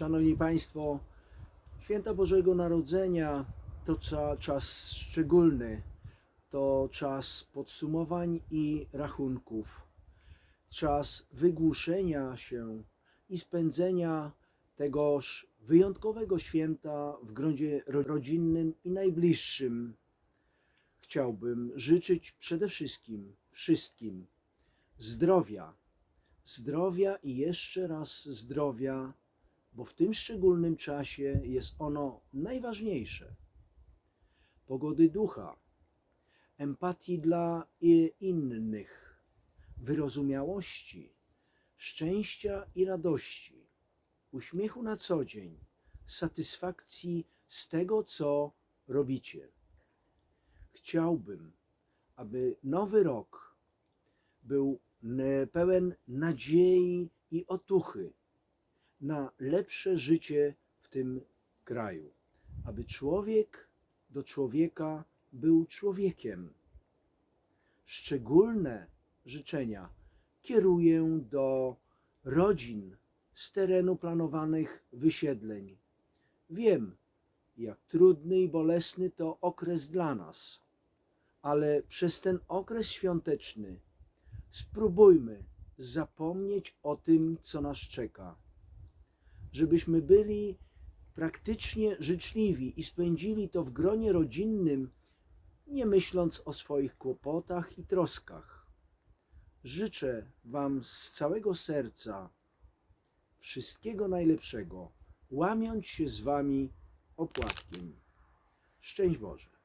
Szanowni Państwo, święta Bożego Narodzenia to cza, czas szczególny, to czas podsumowań i rachunków, czas wygłuszenia się i spędzenia tegoż wyjątkowego święta w ro- rodzinnym i najbliższym. Chciałbym życzyć przede wszystkim wszystkim zdrowia, zdrowia i jeszcze raz zdrowia, bo w tym szczególnym czasie jest ono najważniejsze. Pogody ducha, empatii dla innych, wyrozumiałości, szczęścia i radości, uśmiechu na co dzień, satysfakcji z tego, co robicie. Chciałbym, aby nowy rok był pełen nadziei i otuchy na lepsze życie w tym kraju, aby człowiek do człowieka był człowiekiem. Szczególne życzenia kieruję do rodzin z terenu planowanych wysiedleń. Wiem, jak trudny i bolesny to okres dla nas, ale przez ten okres świąteczny spróbujmy zapomnieć o tym, co nas czeka. Żebyśmy byli praktycznie życzliwi i spędzili to w gronie rodzinnym, nie myśląc o swoich kłopotach i troskach. Życzę Wam z całego serca wszystkiego najlepszego, łamiąc się z Wami opłatkiem. Szczęść Boże.